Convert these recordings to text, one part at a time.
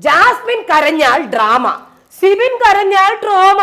Jasmine കരഞ്ഞാൽ drama Sibin കരഞ്ഞാൽ trauma.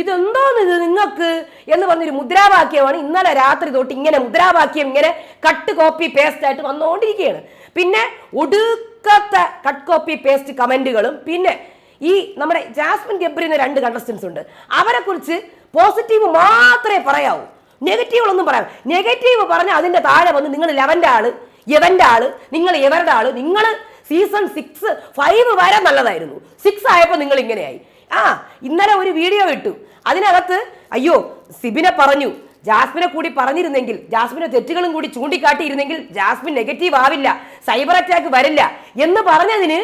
ഇതെന്തോന്ന് ഇത് നിങ്ങൾക്ക്? എന്ന് പറഞ്ഞൊരു മുദ്രാവാക്യമാണ് ഇന്നലെ രാത്രി തൊട്ട് ഇങ്ങനെ മുദ്രാവാക്യം ഇങ്ങനെ കട്ട് കോപ്പി പേസ്റ്റ് ആയിട്ട് വന്നുകൊണ്ടിരിക്കുകയാണ് പിന്നെ ഒടുക്കത്തെ കട്ട് കോപ്പി പേസ്റ്റ് കമന്റുകളും പിന്നെ ഈ നമ്മുടെ ജാസ്മിൻ ഗബ്രിന് രണ്ട് കണ്ടസ്റ്റൻസ് ഉണ്ട്. അവരെ കുറിച്ച് പോസിറ്റീവ് മാത്രമേ പറയാവൂ. നെഗറ്റീവുകളൊന്നും പറയാം നെഗറ്റീവ് പറഞ്ഞാൽ അതിന്റെ താഴെ വന്ന് നിങ്ങൾ ലെവന്റെ ആൾ യവന്റെ ആൾ നിങ്ങൾ ഇവരുടെ ആൾ നിങ്ങൾ സീസൺ സിക്സ് ഫൈവ് വരെ നല്ലതായിരുന്നു. സിക്സ് ആയപ്പോൾ നിങ്ങൾ ഇങ്ങനെയായി. ആ ഇന്നലെ ഒരു വീഡിയോ ഇട്ടു. അതിനകത്ത് അയ്യോ സിബിനെ പറഞ്ഞു. ജാസ്മിനെ കൂടി പറഞ്ഞിരുന്നെങ്കിൽ ജാസ്മിനെ തെറ്റുകളും കൂടി ചൂണ്ടിക്കാട്ടിയിരുന്നെങ്കിൽ ജാസ്മിൻ നെഗറ്റീവ് ആവില്ല സൈബർ അറ്റാക്ക് വരില്ല എന്ന് പറഞ്ഞതിന്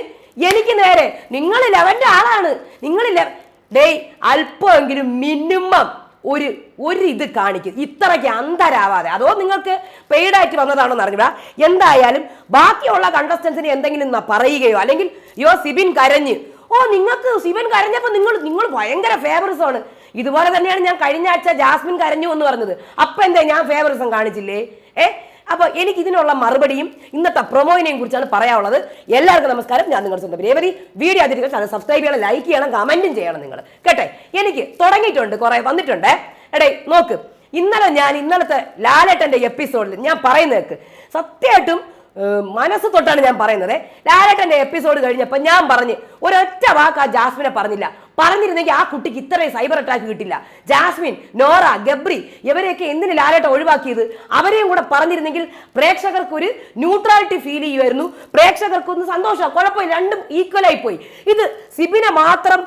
എനിക്ക് നേരെ നിങ്ങൾ ആളാണ്. നിങ്ങൾ ഡേയ് അല്പമെങ്കിലും മിനിമം ഒരു ഒരു ഇത് കാണിക്കും. ഇത്രയ്ക്ക് അന്തരാവാതെ അതോ നിങ്ങൾക്ക് പെയ്ഡായിട്ട് വന്നതാണെന്ന് അറിഞ്ഞൂടാ എന്തായാലും ബാക്കിയുള്ള കണ്ടസ്റ്റൻസിന് എന്തെങ്കിലും പറയുകയോ അല്ലെങ്കിൽ യോ സിബിൻ കരഞ്ഞ്. ഓ നിങ്ങൾക്ക് സിബിൻ കരഞ്ഞപ്പോൾ നിങ്ങൾ നിങ്ങൾ ഭയങ്കര ഫേവറസ് ആണ്. ഇതുപോലെ തന്നെയാണ് ഞാൻ കഴിഞ്ഞ ആഴ്ച ജാസ്മിൻ കരഞ്ഞു എന്ന് പറഞ്ഞത്. അപ്പം എന്താ ഞാൻ ഫേവറിസം കാണിച്ചില്ലേ? ഏ? അപ്പൊ എനിക്ക് ഇതിനുള്ള മറുപടിയും ഇന്നത്തെ പ്രൊമോയിനെയും കുറിച്ചാണ് പറയാനുള്ളത്. എല്ലാവർക്കും നമസ്കാരം. ഞാൻ നിങ്ങളുടെ സ്വന്തം രേവതി. വീഡിയോ അതിരിക്കും ചാനൽ സബ്സ്ക്രൈബ് ചെയ്യണം ലൈക്ക് ചെയ്യണം കമന്റും ചെയ്യണം നിങ്ങൾ. കേട്ടെ? എനിക്ക് തുടങ്ങിയിട്ടുണ്ട് കുറെ വന്നിട്ടുണ്ട്. എടേ നോക്ക്. ഇന്നലെ ഞാൻ ഇന്നലത്തെ ലാലേട്ടന്റെ എപ്പിസോഡിൽ ഞാൻ പറയുന്നേക്ക് സത്യമായിട്ടും മനസ്സ് തൊട്ടാണ് ഞാൻ പറയുന്നത്. ലാലേട്ടന്റെ എപ്പിസോഡ് കഴിഞ്ഞപ്പോൾ ഞാൻ പറഞ്ഞ് ഒരൊറ്റ വാക്ക് ആ ജാസ്മിനെ പറഞ്ഞില്ല. പറഞ്ഞിരുന്നെങ്കിൽ ആ കുട്ടിക്ക് ഇത്രയും സൈബർ അറ്റാക്ക് കിട്ടില്ല. ജാസ്മിൻ നോറ ഗബ്രി ഇവരെയൊക്കെ എന്തിന് ലാലേട്ട ഒഴിവാക്കിയത്? അവരെയും കൂടെ പറഞ്ഞിരുന്നെങ്കിൽ പ്രേക്ഷകർക്ക് ഒരു ന്യൂട്രാലിറ്റി ഫീൽ ചെയ്യുമായിരുന്നു. പ്രേക്ഷകർക്കൊന്ന് സന്തോഷം കുഴപ്പമില്ല രണ്ടും ഈക്വൽ ആയി പോയി ഇത് സിബിനെ മാത്രം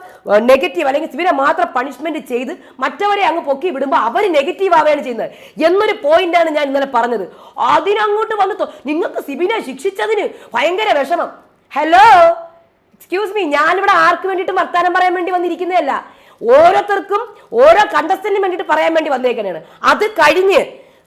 നെഗറ്റീവ് അല്ലെങ്കിൽ സിബിനെ മാത്രം പണിഷ്മെന്റ് ചെയ്ത് മറ്റവരെ അങ്ങ് പൊക്കി വിടുമ്പോൾ അവർ നെഗറ്റീവ് ആവുകയാണ് ചെയ്യുന്നത്. എന്നൊരു പോയിന്റാണ് ഞാൻ ഇന്നലെ പറഞ്ഞത്. അതിനങ്ങോട്ട് വന്നിട്ടോ നിങ്ങൾക്ക് സിബിനെ ശിക്ഷിച്ചതിന് ഭയങ്കര വിഷമം. ഹലോ എക്സ്ക്യൂസ് മീ ഞാനിവിടെ ആർക്ക് വേണ്ടിയിട്ട് വർത്താനം പറയാൻ വേണ്ടി വന്നിരിക്കുന്നതല്ല. ഓരോരുത്തർക്കും ഓരോ കണ്ടസ്റ്റന്റിന് വേണ്ടിയിട്ട് പറയാൻ വേണ്ടി വന്നേക്കാനാണ് അത് കഴിഞ്ഞ്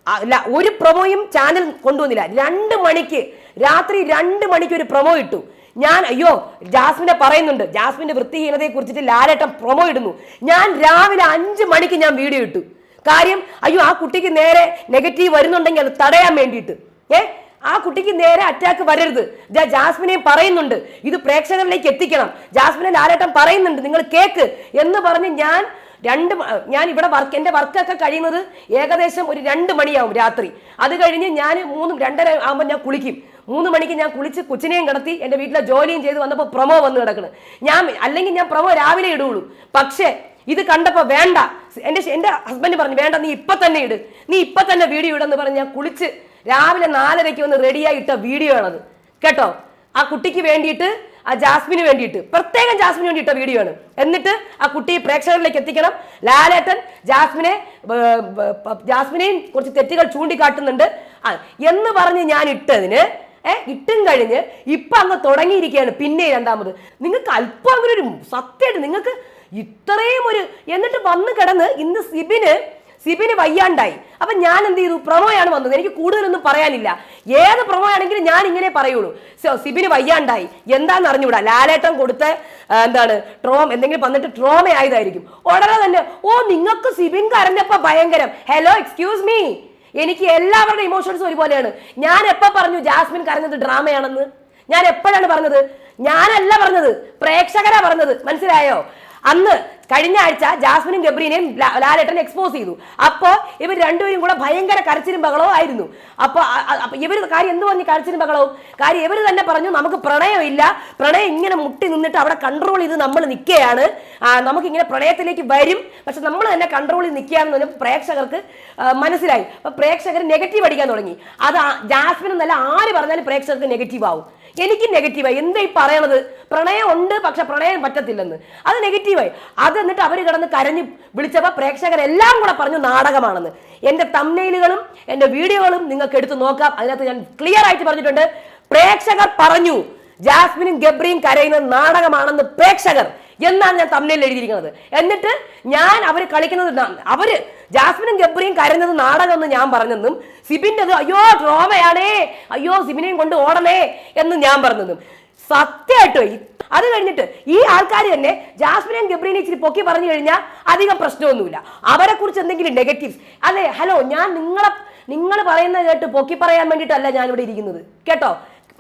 അല്ല ഒരു പ്രൊമോയും ചാനൽ കൊണ്ടുവന്നില്ല. രണ്ട് മണിക്ക് രാത്രി രണ്ട് മണിക്ക് ഒരു പ്രൊമോ ഇട്ടു. ഞാൻ അയ്യോ ജാസ്മിനെ പറയുന്നുണ്ട്. ജാസ്മിന്റെ വൃത്തിഹീനതയെ കുറിച്ചിട്ട് ലാലേട്ടം പ്രൊമോ ഇടുന്നു. ഞാൻ രാവിലെ അഞ്ച് മണിക്ക് ഞാൻ വീഡിയോ ഇട്ടു. കാര്യം അയ്യോ ആ കുട്ടിക്ക് നേരെ നെഗറ്റീവ് വരുന്നുണ്ടെങ്കിൽ അത് തടയാൻ വേണ്ടിയിട്ട്. ഏ? ആ കുട്ടിക്ക് നേരെ അറ്റാക്ക് വരരുത്. ഞാൻ ജാസ്മിനെയും പറയുന്നുണ്ട്. ഇത് പ്രേക്ഷകരിലേക്ക് എത്തിക്കണം. ജാസ്മിനെ ലാലേട്ടൻ പറയുന്നുണ്ട്. നിങ്ങൾ കേക്ക്. എന്ന് പറഞ്ഞ് ഞാൻ രണ്ട് ഞാൻ ഇവിടെ വർക്ക് എന്റെ വർക്കൊക്കെ കഴിയുന്നത് ഏകദേശം ഒരു രണ്ട് മണിയാവും രാത്രി. അത് കഴിഞ്ഞ് ഞാൻ മൂന്ന് രണ്ടര ആകുമ്പോൾ ഞാൻ കുളിക്കും. മൂന്ന് മണിക്ക് ഞാൻ കുളിച്ച് കൊച്ചിനെയും കിടത്തി എന്റെ വീട്ടിലെ ജോലിയും ചെയ്ത് വന്നപ്പോൾ പ്രമോ വന്ന് കിടക്കണം. ഞാൻ അല്ലെങ്കിൽ ഞാൻ പ്രമോ രാവിലെ ഇടുള്ളൂ. പക്ഷേ ഇത് കണ്ടപ്പോൾ വേണ്ട. എന്റെ എന്റെ ഹസ്ബൻഡ് പറഞ്ഞു വേണ്ട നീ ഇപ്പം തന്നെ ഇട്. നീ ഇപ്പം തന്നെ വീഡിയോ ഇടെന്ന് പറഞ്ഞ് ഞാൻ കുളിച്ച് രാവിലെ നാലരയ്ക്ക് വന്ന് റെഡിയായി ഇട്ട വീഡിയോ ആണത്. കേട്ടോ? ആ കുട്ടിക്ക് വേണ്ടിയിട്ട് ആ ജാസ്മിന് വേണ്ടിയിട്ട് പ്രത്യേകം ജാസ്മിന് വേണ്ടി ഇട്ട വീഡിയോ ആണ്. എന്നിട്ട് ആ കുട്ടിയെ പ്രേക്ഷകരിലേക്ക് എത്തിക്കണം. ലാലേട്ടൻ ജാസ്മിനെ ജാസ്മിനെയും കുറച്ച് തെറ്റുകൾ ചൂണ്ടിക്കാട്ടുന്നുണ്ട്. ആ, എന്ന് പറഞ്ഞ് ഞാൻ ഇട്ടതിന് ഏഹ് ഇട്ടും കഴിഞ്ഞ് ഇപ്പൊ അങ്ങ് തുടങ്ങിയിരിക്കുകയാണ്. പിന്നെ രണ്ടാമത്. നിങ്ങൾക്ക് അല്പം അങ്ങനെ ഒരു സത്യമായിട്ട് നിങ്ങൾക്ക് ഇത്രയും ഒരു എന്നിട്ട് വന്ന് കിടന്ന് ഇന്ന് സിബിന് സിബിന് വയ്യാണ്ടായി. അപ്പൊ ഞാൻ എന്ത് ചെയ്തു? പ്രൊമോയാണ് വന്നത്. എനിക്ക് കൂടുതലൊന്നും പറയാനില്ല. ഏത് പ്രൊമോ ആണെങ്കിലും ഞാൻ ഇങ്ങനെ പറയുള്ളൂ. സിബിന് വയ്യാണ്ടായി. എന്താന്ന് അറിഞ്ഞൂടാ ലാലേട്ടം കൊടുത്ത എന്താണ് ട്രോം എന്തെങ്കിലും വന്നിട്ട് ട്രോമ ആയതായിരിക്കും. ഉടനെ തന്നെ ഓ നിങ്ങൾക്ക് സിബിൻ കരഞ്ഞപ്പോ ഭയങ്കരം. Hello excuse me. എനിക്ക് എല്ലാവരുടെ ഇമോഷൻസ് ഒരുപോലെയാണ്. ഞാൻ എപ്പോ പറഞ്ഞു ജാസ്മിൻ കരഞ്ഞത് ഡ്രാമയാണെന്ന്? ഞാൻ എപ്പോഴാണ് പറഞ്ഞത്? ഞാനല്ല പറഞ്ഞത്. പ്രേക്ഷകരാ പറഞ്ഞത്. മനസ്സിലായോ? അന്ന് കഴിഞ്ഞ ആഴ്ച ജാസ്മിനും ഗബ്രീനെയും ലാലേട്ടൻ എക്സ്പോസ് ചെയ്തു. അപ്പോ ഇവർ രണ്ടുപേരും കൂടെ ഭയങ്കര കരച്ചിലും ബഹളവും ആയിരുന്നു. അപ്പൊ അ- അ- ഇവർ കാര്യം എന്ത് പറഞ്ഞു കരച്ചിലും ബഹളവും കാര്യം ഇവർ തന്നെ പറഞ്ഞു നമുക്ക് പ്രണയമില്ല. പ്രണയം ഇങ്ങനെ മുട്ടി നിന്നിട്ട് അവിടെ കൺട്രോൾ ചെയ്ത് നമ്മൾ നിൽക്കുകയാണ്. നമുക്ക് ഇങ്ങനെ പ്രണയത്തിലേക്ക് വരും. പക്ഷെ നമ്മൾ തന്നെ കൺട്രോൾ ചെയ്ത് നിൽക്കുകയാണെന്ന് പറഞ്ഞപ്പോൾ പ്രേക്ഷകർക്ക് മനസ്സിലായി. അപ്പൊ പ്രേക്ഷകർ നെഗറ്റീവ് അടിക്കാൻ തുടങ്ങി. അത് ജാസ്മിൻ എന്നല്ല ആര് പറഞ്ഞാലും പ്രേക്ഷകർക്ക് നെഗറ്റീവ് ആവും. എനിക്ക് നെഗറ്റീവായി എന്താ ഈ പറയണത്? പ്രണയം ഉണ്ട് പക്ഷെ പ്രണയം പറ്റത്തില്ലെന്ന്. അത് നെഗറ്റീവായി അത് എന്നിട്ട് അവർ കിടന്ന് കരഞ്ഞ് വിളിച്ചപ്പോൾ പ്രേക്ഷകരെല്ലാം കൂടെ പറഞ്ഞു നാടകമാണെന്ന്. എന്റെ തമ്മയിലുകളും എന്റെ വീഡിയോകളും നിങ്ങൾക്ക് എടുത്ത് നോക്കാം. അതിനകത്ത് ഞാൻ ക്ലിയർ ആയിട്ട് പറഞ്ഞിട്ടുണ്ട്. പ്രേക്ഷകർ പറഞ്ഞു ജാസ്മിനും ഗബ്രിയും കരയുന്നത് നാടകമാണെന്ന് പ്രേക്ഷകർ എന്നാണ് ഞാൻ തമ്മിൽ എഴുതിയിരിക്കുന്നത്. എന്നിട്ട് ഞാൻ അവർ കളിക്കുന്നത് അവർ ജാസ്മിനും ഗബ്രിയും കരുന്നത് നാടകം എന്ന് ഞാൻ പറഞ്ഞെന്നും സിബിന്റെത് അയ്യോ ഡ്രോമയാണേ അയ്യോ സിബിനെയും കൊണ്ട് ഓടണേ എന്ന് ഞാൻ പറഞ്ഞതും സത്യമായിട്ടോ അത് കഴിഞ്ഞിട്ട് ഈ ആൾക്കാർ തന്നെ ജാസ്മിനെയും ഗബ്രീനെ ഇച്ചിരി പൊക്കി പറഞ്ഞു കഴിഞ്ഞാൽ അധികം പ്രശ്നമൊന്നുമില്ല. അവരെ കുറിച്ച് എന്തെങ്കിലും നെഗറ്റീവ്സ് അതെ ഹലോ ഞാൻ നിങ്ങളെ നിങ്ങൾ പറയുന്നത് കേട്ട് പൊക്കി പറയാൻ വേണ്ടിയിട്ടല്ല ഞാനിവിടെ ഇരിക്കുന്നത്. കേട്ടോ?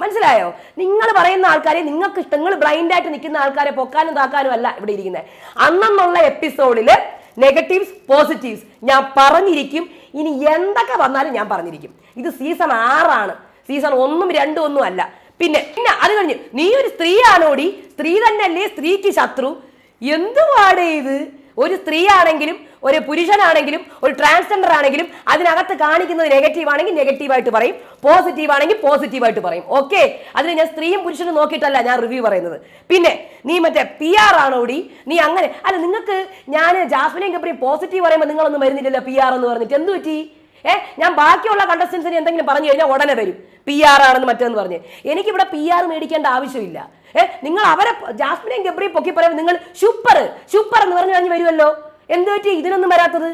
മനസ്സിലായോ? നിങ്ങൾ പറയുന്ന ആൾക്കാരെ നിങ്ങൾക്ക് ഇഷ്ടം നിങ്ങൾ ബ്ലൈൻഡ് ആയിട്ട് നിൽക്കുന്ന ആൾക്കാരെ പൊക്കാനും താക്കാനും അല്ല ഇവിടെ ഇരിക്കുന്നത് അന്നെന്നുള്ള എപ്പിസോഡിൽ നെഗറ്റീവ്സ് പോസിറ്റീവ്സ് ഞാൻ പറഞ്ഞിരിക്കും. ഇനി എന്തൊക്കെ വന്നാലും ഞാൻ പറഞ്ഞിരിക്കും. ഇത് സീസൺ ആറാണ്. സീസൺ ഒന്നും രണ്ടും ഒന്നും അല്ല. പിന്നെ പിന്നെ അത് കഴിഞ്ഞ് നീ ഒരു സ്ത്രീയാണോടി? സ്ത്രീ തന്നെയല്ലേ? സ്ത്രീക്ക് ശത്രു. എന്തുവാടേ ഇത്? ഒരു സ്ത്രീ ആണെങ്കിലും ഒരു പുരുഷനാണെങ്കിലും ഒരു ട്രാൻസ്ജെൻഡർ ആണെങ്കിലും അതിനകത്ത് കാണിക്കുന്നത് നെഗറ്റീവ് ആണെങ്കിൽ നെഗറ്റീവായിട്ട് പറയും പോസിറ്റീവ് ആണെങ്കിൽ പോസിറ്റീവായിട്ട് പറയും. ഓക്കെ അതിന് ഞാൻ സ്ത്രീയും പുരുഷനും നോക്കിയിട്ടല്ല ഞാൻ റിവ്യൂ പറയുന്നത്. പിന്നെ നീ മറ്റേ പി ആർ ആണോടി നീ അങ്ങനെ അല്ല നിങ്ങൾക്ക് ഞാൻ ജാസ്മിനെയും കപ്പറിയും പോസിറ്റീവ് പറയുമ്പോൾ നിങ്ങളൊന്നും വരുന്നില്ലല്ലോ പി ആർ എന്ന് പറഞ്ഞിട്ട്. എന്ത് പറ്റി? ഏ ഞാൻ ബാക്കിയുള്ള കണ്ടസ്റ്റൻസിന് എന്തെങ്കിലും പറഞ്ഞു കഴിഞ്ഞാൽ ഉടനെ വരും. പി ആർ ആണെന്ന് മറ്റേന്ന് പറഞ്ഞ്. എനിക്കിവിടെ പി ആർ മേടിക്കേണ്ട ആവശ്യമില്ല. ഏഹ് നിങ്ങൾ അവരെ ജാസ്മിനെയും ഗബ്രിയും പൊക്കി പറയുമ്പോൾ നിങ്ങൾ സൂപ്പർ സൂപ്പർ എന്ന് പറഞ്ഞു കഴിഞ്ഞ് വരുമല്ലോ എന്ത് പറ്റി? ഇതിനൊന്നും വരാത്തത്?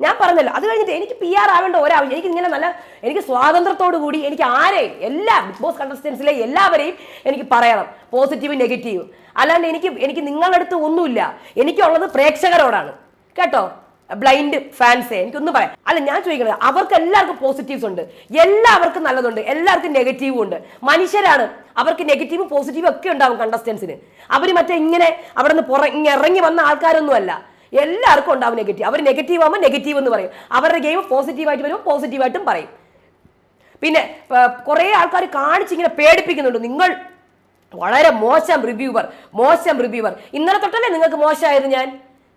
ഞാൻ പറഞ്ഞല്ലോ അത് കഴിഞ്ഞിട്ട് എനിക്ക് പി ആർ ആവേണ്ട ഒരാവശ്യം എനിക്ക് ഇങ്ങനെ നല്ല എനിക്ക് സ്വാതന്ത്ര്യത്തോടു കൂടി എനിക്ക് ആരെയും എല്ലാ ബിഗ് ബോസ് കണ്ടസ്റ്റൻസിലെ എല്ലാവരെയും എനിക്ക് പറയണം. പോസിറ്റീവ് നെഗറ്റീവ് അല്ലാണ്ട് എനിക്ക് എനിക്ക് നിങ്ങളുടെ അടുത്ത് ഒന്നുമില്ല. എനിക്കുള്ളത് പ്രേക്ഷകരോടാണ്. കേട്ടോ? ബ്ലൈൻഡ് ഫാൻസേ എനിക്കൊന്നും പറയാം. അല്ല ഞാൻ ചോദിക്കുന്നത് അവർക്ക് എല്ലാവർക്കും പോസിറ്റീവ്സ് ഉണ്ട്. എല്ലാവർക്കും നല്ലതുണ്ട്. എല്ലാവർക്കും നെഗറ്റീവും ഉണ്ട്. മനുഷ്യരാണ് അവർക്ക് നെഗറ്റീവും പോസിറ്റീവും ഒക്കെ ഉണ്ടാവും കണ്ടസ്റ്റൻസിന് അവർ മറ്റേ ഇങ്ങനെ അവിടെ നിന്ന് പുറ ഇറങ്ങി വന്ന ആൾക്കാരൊന്നും അല്ല. എല്ലാവർക്കും ഉണ്ടാവും നെഗറ്റീവ് അവർ നെഗറ്റീവ് ആകുമ്പോൾ നെഗറ്റീവ് എന്ന് പറയും. അവരുടെ ഗെയിം പോസിറ്റീവായിട്ട് വരുമ്പോൾ പോസിറ്റീവായിട്ടും പറയും. പിന്നെ കുറേ ആൾക്കാർ കാണിച്ചിങ്ങനെ പേടിപ്പിക്കുന്നുണ്ട്. നിങ്ങൾ വളരെ മോശം റിവ്യൂവർ മോശം റിവ്യൂവർ ഇന്നലെ തൊട്ടല്ലേ നിങ്ങൾക്ക് മോശമായത് ഞാൻ?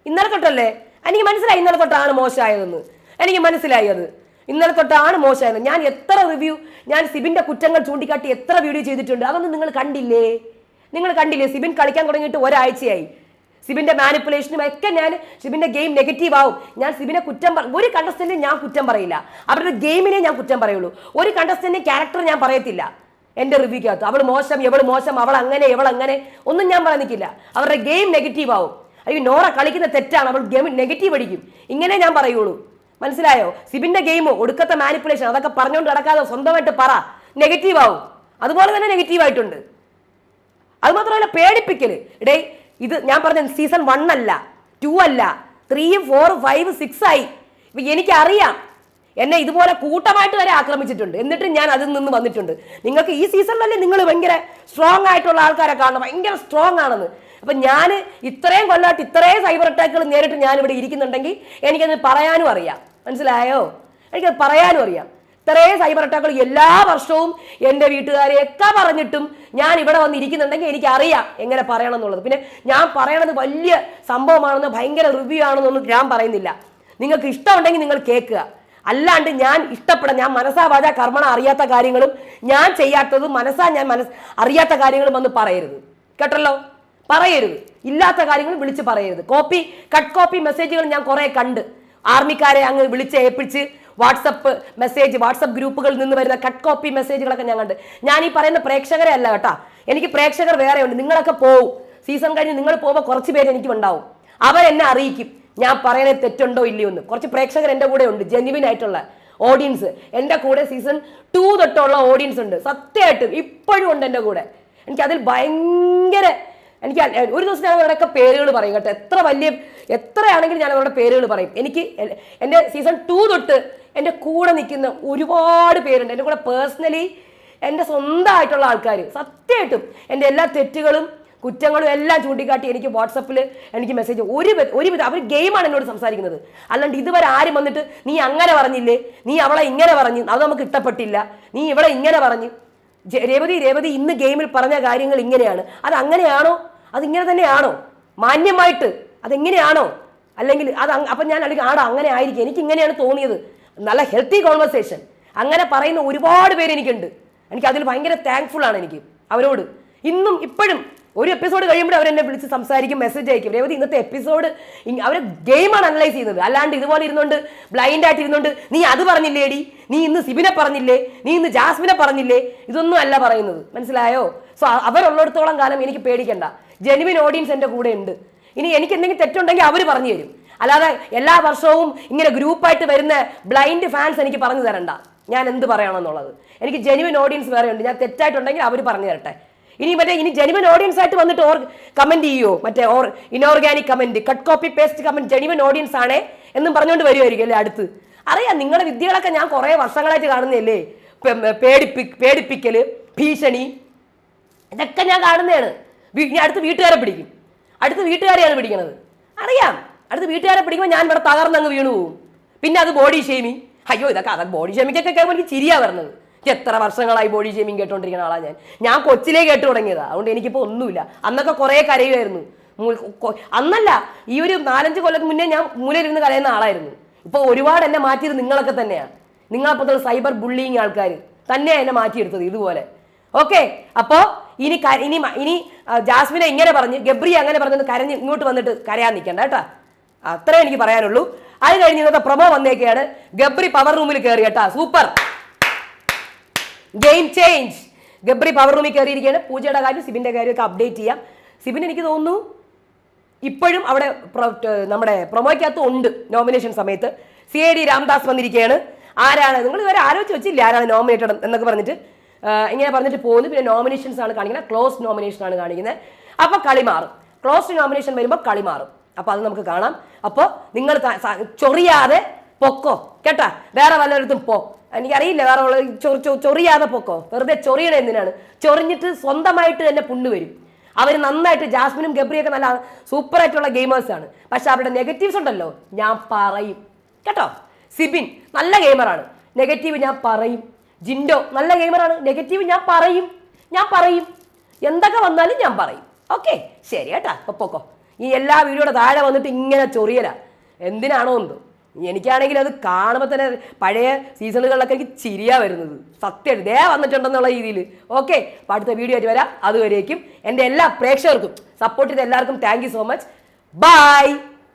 ഇന്നലെ തൊട്ടല്ലേ? എനിക്ക് മനസ്സിലായി ഇന്നലെ തൊട്ടാണ് മോശമായതെന്ന്. എനിക്ക് മനസ്സിലായി അത്. ഇന്നലെ തൊട്ടാണ് മോശമായത്. ഞാൻ എത്ര റിവ്യൂ ഞാൻ സിബിന്റെ കുറ്റങ്ങൾ ചൂണ്ടിക്കാട്ടി എത്ര വീഡിയോ ചെയ്തിട്ടുണ്ട് അതൊന്നും നിങ്ങൾ കണ്ടില്ലേ? നിങ്ങൾ കണ്ടില്ലേ? സിബിൻ കളിക്കാൻ തുടങ്ങിയിട്ട് ഒരാഴ്ചയായി. സിബിന്റെ മാനിപ്പുലേഷനും ഒക്കെ ഞാൻ സിബിന്റെ ഗെയിം നെഗറ്റീവ് ആവും. ഞാൻ സിബിനെ കുറ്റം പറ ഒരു കണ്ടസ്റ്റന്റിനെ ഞാൻ കുറ്റം പറയില്ല. അവരുടെ ഗെയിമിനെ ഞാൻ കുറ്റം പറയുള്ളൂ. ഒരു കണ്ടസ്റ്റന്റിന്റെ ക്യാരക്ടർ ഞാൻ പറയത്തില്ല. എന്റെ റിവ്യൂക്കകത്ത്. അവൾ മോശം എവൾ മോശം അവൾ അങ്ങനെ എവൾ അങ്ങനെ ഒന്നും ഞാൻ നിൽക്കില്ല അവരുടെ ഗെയിം നെഗറ്റീവ് ആവും. അയ്യോ നോറ കളിക്കുന്ന തെറ്റാണ്. അവൾ ഗെയിം നെഗറ്റീവ് അടിക്കും. ഇങ്ങനെ ഞാൻ പറയുള്ളൂ. മനസ്സിലായോ? സിബിന്റെ ഗെയിമോ ഒടുക്കത്തെ മാനിപ്പുലേഷൻ അതൊക്കെ പറഞ്ഞുകൊണ്ട് നടക്കാതെ സ്വന്തമായിട്ട് പറ. നെഗറ്റീവ് ആവും. അതുപോലെ തന്നെ നെഗറ്റീവ് ആയിട്ടുണ്ട്. അത് മാത്രമല്ല പേടിപ്പിക്കൽ. ഇടേ ഇത് ഞാൻ പറഞ്ഞ സീസൺ വൺ അല്ല ടു അല്ല ത്രീ ഫോർ ഫൈവ് സിക്സ് ആയി. ഇപ്പൊ എനിക്കറിയാം. എന്നെ ഇതുപോലെ കൂട്ടമായിട്ട് വരെ ആക്രമിച്ചിട്ടുണ്ട്. എന്നിട്ടും ഞാൻ അതിൽ നിന്ന് വന്നിട്ടുണ്ട്. നിങ്ങൾക്ക് ഈ സീസണിലല്ലേ നിങ്ങൾ ഭയങ്കര സ്ട്രോങ് ആയിട്ടുള്ള ആൾക്കാരെ കാണണം ഭയങ്കര സ്ട്രോങ് ആണെന്ന്. അപ്പൊ ഞാൻ ഇത്രയും കൊല്ലമായിട്ട് ഇത്രയും സൈബർ അറ്റാക്കുകൾ നേരിട്ട് ഞാൻ ഇവിടെ ഇരിക്കുന്നുണ്ടെങ്കിൽ എനിക്കത് പറയാനും അറിയാം. മനസ്സിലായോ? എനിക്കത് പറയാനും അറിയാം. ഇത്രയും സൈബർ അറ്റാക്കുകൾ എല്ലാ വർഷവും എന്റെ വീട്ടുകാരെയൊക്കെ പറഞ്ഞിട്ടും ഞാൻ ഇവിടെ വന്നിരിക്കുന്നുണ്ടെങ്കിൽ എനിക്ക് അറിയാം എങ്ങനെ പറയണം എന്നുള്ളത് പിന്നെ ഞാൻ പറയണത് വലിയ സംഭവമാണെന്ന് ഭയങ്കര റിവ്യൂ ആണെന്നൊന്നും ഞാൻ പറയുന്നില്ല. നിങ്ങൾക്ക് ഇഷ്ടമുണ്ടെങ്കിൽ നിങ്ങൾ കേൾക്കുക. അല്ലാണ്ട് ഞാൻ ഇഷ്ടപ്പെടാം ഞാൻ മനസ്സാ വാച കർമ്മണ അറിയാത്ത കാര്യങ്ങളും ഞാൻ ചെയ്യാത്തതും മനസ്സാ ഞാൻ മനസ് അറിയാത്ത കാര്യങ്ങളും വന്ന് പറയരുത്. കേട്ടല്ലോ? പറയരുത്. ഇല്ലാത്ത കാര്യങ്ങൾ വിളിച്ച് പറയരുത്. കോപ്പി കട്ട് കോപ്പി മെസ്സേജുകൾ ഞാൻ കുറെ കണ്ട്. ആർമിക്കാരെ അങ്ങ് വിളിച്ച് ഏൽപ്പിച്ച് വാട്സപ്പ് മെസ്സേജ് വാട്സപ്പ് ഗ്രൂപ്പുകളിൽ നിന്ന് വരുന്ന കട്ട് കോപ്പി മെസ്സേജുകളൊക്കെ ഞാൻ കണ്ട്. ഞാൻ ഈ പറയുന്ന പ്രേക്ഷകരെ അല്ല കേട്ടാ. എനിക്ക് പ്രേക്ഷകർ വേറെ ഉണ്ട് നിങ്ങളൊക്കെ പോവും. സീസൺ കഴിഞ്ഞ് നിങ്ങൾ പോകുമ്പോൾ കുറച്ച് പേര് എനിക്കും ഉണ്ടാവും. അവരെന്നെ അറിയിക്കും. ഞാൻ പറയുന്നത് തെറ്റുണ്ടോ ഇല്ലയോ എന്ന്. കുറച്ച് പ്രേക്ഷകർ എന്റെ കൂടെ ഉണ്ട്. ജെന്യുവിൻ ആയിട്ടുള്ള ഓഡിയൻസ് എന്റെ കൂടെ സീസൺ ടു തൊട്ടുള്ള ഓഡിയൻസ് ഉണ്ട്. സത്യമായിട്ടും ഇപ്പോഴും ഉണ്ട് എന്റെ കൂടെ. എനിക്ക് അതിൽ ഭയങ്കര എനിക്ക് ഒരു ദിവസം ഞാൻ അവരുടെയൊക്കെ പേരുകൾ പറയും കേട്ടോ. എത്ര വലിയ എത്രയാണെങ്കിലും ഞാൻ അവരുടെ പേരുകൾ പറയും. എനിക്ക് എന്റെ സീസൺ ടു തൊട്ട് എന്റെ കൂടെ നിൽക്കുന്ന ഒരുപാട് പേരുണ്ട്. എന്റെ കൂടെ പേഴ്സണലി എന്റെ സ്വന്തമായിട്ടുള്ള ആൾക്കാർ സത്യമായിട്ടും എന്റെ എല്ലാ തെറ്റുകളും കുറ്റങ്ങളും എല്ലാം ചൂണ്ടിക്കാട്ടി എനിക്ക് വാട്സപ്പിൽ എനിക്ക് മെസ്സേജ് ഒരു ഒരു അവർ ഗെയിമാണ് എന്നോട് സംസാരിക്കുന്നത്. അല്ലാണ്ട് ഇതുവരെ ആരും വന്നിട്ട് നീ അങ്ങനെ പറഞ്ഞില്ലേ? നീ അവളെ ഇങ്ങനെ പറഞ്ഞു അത് നമുക്ക് ഇഷ്ടപ്പെട്ടില്ല. നീ ഇവിടെ ഇങ്ങനെ പറഞ്ഞു. രേവതി രേവതി ഇന്ന് ഗെയിമിൽ പറഞ്ഞ കാര്യങ്ങൾ ഇങ്ങനെയാണ്. അത് അങ്ങനെയാണോ? അതിങ്ങനെ തന്നെയാണോ? മാന്യമായിട്ട് അതെങ്ങനെയാണോ? അല്ലെങ്കിൽ അത് അപ്പം ഞാൻ അല്ലെങ്കിൽ ആടോ അങ്ങനെ ആയിരിക്കും. എനിക്ക് ഇങ്ങനെയാണ് തോന്നിയത്. നല്ല ഹെൽത്തി കോൺവെർസേഷൻ അങ്ങനെ പറയുന്ന ഒരുപാട് പേര് എനിക്കുണ്ട്. എനിക്ക് അതിൽ ഭയങ്കര താങ്ക്ഫുൾ ആണ് എനിക്ക് അവരോട്. ഇന്നും ഇപ്പോഴും ഒരു എപ്പിസോഡ് കഴിയുമ്പോൾ അവരെന്നെ വിളിച്ച് സംസാരിക്കും മെസ്സേജ് അയക്കും. രേവതി ഇന്നത്തെ എപ്പിസോഡ് അവർ ഗെയിമാണ് അനലൈസ് ചെയ്യുന്നത്. അല്ലാണ്ട് ഇതുപോലെ ഇരുന്നുകൊണ്ട് ബ്ലൈൻഡ് ആയിട്ട് ഇരുന്നുകൊണ്ട് നീ അത് പറഞ്ഞില്ലേടി? നീ ഇന്ന് സിബിനെ പറഞ്ഞില്ലേ? നീ ഇന്ന് ജാസ്മിനെ പറഞ്ഞില്ലേ? ഇതൊന്നും അല്ല പറയുന്നത്. മനസ്സിലായോ? സോ അവരുള്ളിടത്തോളം കാലം എനിക്ക് പേടിക്കണ്ട. ജെനുവിൻ ഓഡിയൻസ് എന്റെ കൂടെ ഉണ്ട്. ഇനി എനിക്ക് എന്തെങ്കിലും തെറ്റുണ്ടെങ്കിൽ അവർ പറഞ്ഞു തരും. അല്ലാതെ എല്ലാ വർഷവും ഇങ്ങനെ ഗ്രൂപ്പായിട്ട് വരുന്ന ബ്ലൈൻഡ് ഫാൻസ് എനിക്ക് പറഞ്ഞു തരണ്ട. ഞാൻ എന്ത് പറയണമെന്നുള്ളത് എനിക്ക് ജെനുവിൻ ഓഡിയൻസ് വേറെ ഉണ്ട് ഞാൻ തെറ്റായിട്ടുണ്ടെങ്കിൽ അവർ പറഞ്ഞു തരട്ടെ. ഇനി മറ്റേ ഇനി ജനുവൻ ഓഡിയൻസ് ആയിട്ട് വന്നിട്ട് ഓർ കമന്റ് ചെയ്യോ മറ്റേ or inorganic comment cut copy paste comment genuine audience ആണേ എന്നും പറഞ്ഞുകൊണ്ട് വരുമായിരിക്കും അല്ലേ അടുത്ത്? അറിയാം നിങ്ങളുടെ വിദ്യകളൊക്കെ ഞാൻ കുറേ വർഷങ്ങളായിട്ട് കാണുന്നതല്ലേ? പേടിപ്പി പേടിപ്പിക്കൽ ഭീഷണി ഇതൊക്കെ ഞാൻ കാണുന്നതാണ്. ഞാൻ അടുത്ത് വീട്ടുകാരെ പിടിക്കും. അടുത്ത് വീട്ടുകാരെയാണ് പിടിക്കണത്. അറിയാം അടുത്ത് വീട്ടുകാരെ പിടിക്കുമ്പോൾ ഞാൻ ഇവിടെ തകർന്നങ്ങ് വീണു പോകും പിന്നെ അത് ബോഡി ഷേമി അയ്യോ ഇതൊക്കെ അതൊക്കെ ബോഡി ഷേമിങ്ങൊക്കെ കേൾക്കുമ്പോൾ എനിക്ക് ചിരിയാ വരുന്നത്. എത്ര വർഷങ്ങളായി ബോഡി ഷേമിങ് കേട്ടോണ്ടിരിക്കുന്ന ആളാണ് ഞാൻ. ഞാൻ കൊച്ചിലേ കേട്ടു തുടങ്ങിയതാ. അതുകൊണ്ട് എനിക്കിപ്പോൾ ഒന്നുമില്ല. അന്നൊക്കെ കുറേ കരയുമായിരുന്നു. അന്നല്ല ഈ ഒരു നാലഞ്ച് കൊല്ലത്തിന് മുന്നേ ഞാൻ മൂലയിരുന്ന് കരയുന്ന ആളായിരുന്നു. ഇപ്പോൾ ഒരുപാട് എന്നെ മാറ്റിയത് നിങ്ങളൊക്കെ തന്നെയാണ് നിങ്ങളപ്പോഴത്തെ സൈബർ ബുള്ളിങ് ആൾക്കാർ തന്നെയാണ് എന്നെ മാറ്റിയെടുത്തത് ഇതുപോലെ. ഓക്കെ? അപ്പോൾ ഇനി ഇനി ഇനി ജാസ്മിനെ ഇങ്ങനെ പറഞ്ഞ് ഗബ്രി അങ്ങനെ പറഞ്ഞത് കരഞ്ഞ് ഇങ്ങോട്ട് വന്നിട്ട് കരയാൻ നിൽക്കണ്ട കേട്ടോ. അത്രേ എനിക്ക് പറയാനുള്ളൂ. അത് കഴിഞ്ഞ് ഇന്നത്തെ പ്രൊമോ വന്നേക്കാണ് ഗബ്രി പവർ റൂമിൽ കയറി കേട്ടാ super. Game change Gabri power റൂമിൽ കയറിയിരിക്കുകയാണ്. പൂജയുടെ കാര്യം സിബിന്റെ കാര്യമൊക്കെ അപ്ഡേറ്റ് ചെയ്യാം. സിബിൻ എനിക്ക് തോന്നുന്നു ഇപ്പോഴും അവിടെ നമ്മുടെ പ്രൊമോയ്ക്കകത്ത് ഉണ്ട് നോമിനേഷൻ സമയത്ത്. സി എ ഡി രാംദാസ് വന്നിരിക്കുകയാണ്. ആരാണ്? നിങ്ങൾ ഇവരെ ആലോചിച്ച് വെച്ചില്ല ആരാണ് നോമിനേറ്റഡ് എന്നൊക്കെ പറഞ്ഞിട്ട്? ഇങ്ങനെ പറഞ്ഞിട്ട് പോകുന്നു. പിന്നെ നോമിനേഷൻസ് ആണ് കാണിക്കുന്നത്. ക്ലോസ് നോമിനേഷൻ ആണ് കാണിക്കുന്നത്. അപ്പോൾ കളി മാറും. ക്ലോസ് നോമിനേഷൻ വരുമ്പോൾ കളി മാറും. അപ്പോൾ അത് നമുക്ക് കാണാം. അപ്പോൾ നിങ്ങൾ ചൊറിയാതെ പൊക്കോ. കേട്ടാ? വേറെ വല്ലയിടത്തും പോ. എനിക്കറിയില്ല വേറെ ഉള്ള ചൊറിയാതെ പൊക്കോ. വെറുതെ ചൊറിയണ എന്തിനാണ്? ചൊറിഞ്ഞിട്ട് സ്വന്തമായിട്ട് തന്നെ പുണ്ണ് വരും. അവർ നന്നായിട്ട് ജാസ്മിനും ഗബ്രിയൊക്കെ നല്ല സൂപ്പറായിട്ടുള്ള ഗെയിമേഴ്സാണ് പക്ഷെ അവരുടെ നെഗറ്റീവ്സ് ഉണ്ടല്ലോ ഞാൻ പറയും. കേട്ടോ? സിബിൻ നല്ല ഗെയിമറാണ് നെഗറ്റീവ് ഞാൻ പറയും. ജിൻഡോ നല്ല ഗെയിമറാണ് നെഗറ്റീവ് ഞാൻ പറയും. ഞാൻ പറയും. എന്തൊക്കെ വന്നാലും ഞാൻ പറയും. ഓക്കെ ശരി കേട്ടാ. ഒപ്പൊക്കോ പൊക്കോ. ഈ എല്ലാ വീഡിയോയുടെ താഴെ വന്നിട്ട് ഇങ്ങനെ ചൊറിയല. എന്തിനാണോ എന്തോ. എനിക്കാണെങ്കിൽ അത് കാണുമ്പോൾ തന്നെ പഴയ സീസണുകളിലൊക്കെ എനിക്ക് ചിരിയാ വരുന്നത്. സത്യം ദേ വന്നിട്ടുണ്ടെന്നുള്ള രീതിയിൽ ഓക്കെ. അപ്പം അടുത്ത വീഡിയോ ആയിട്ട് വരാം. അതുവരേക്കും എന്റെ എല്ലാ പ്രേക്ഷകർക്കും സപ്പോർട്ട് ചെയ്ത എല്ലാവർക്കും താങ്ക് സോ മച്ച് ബൈ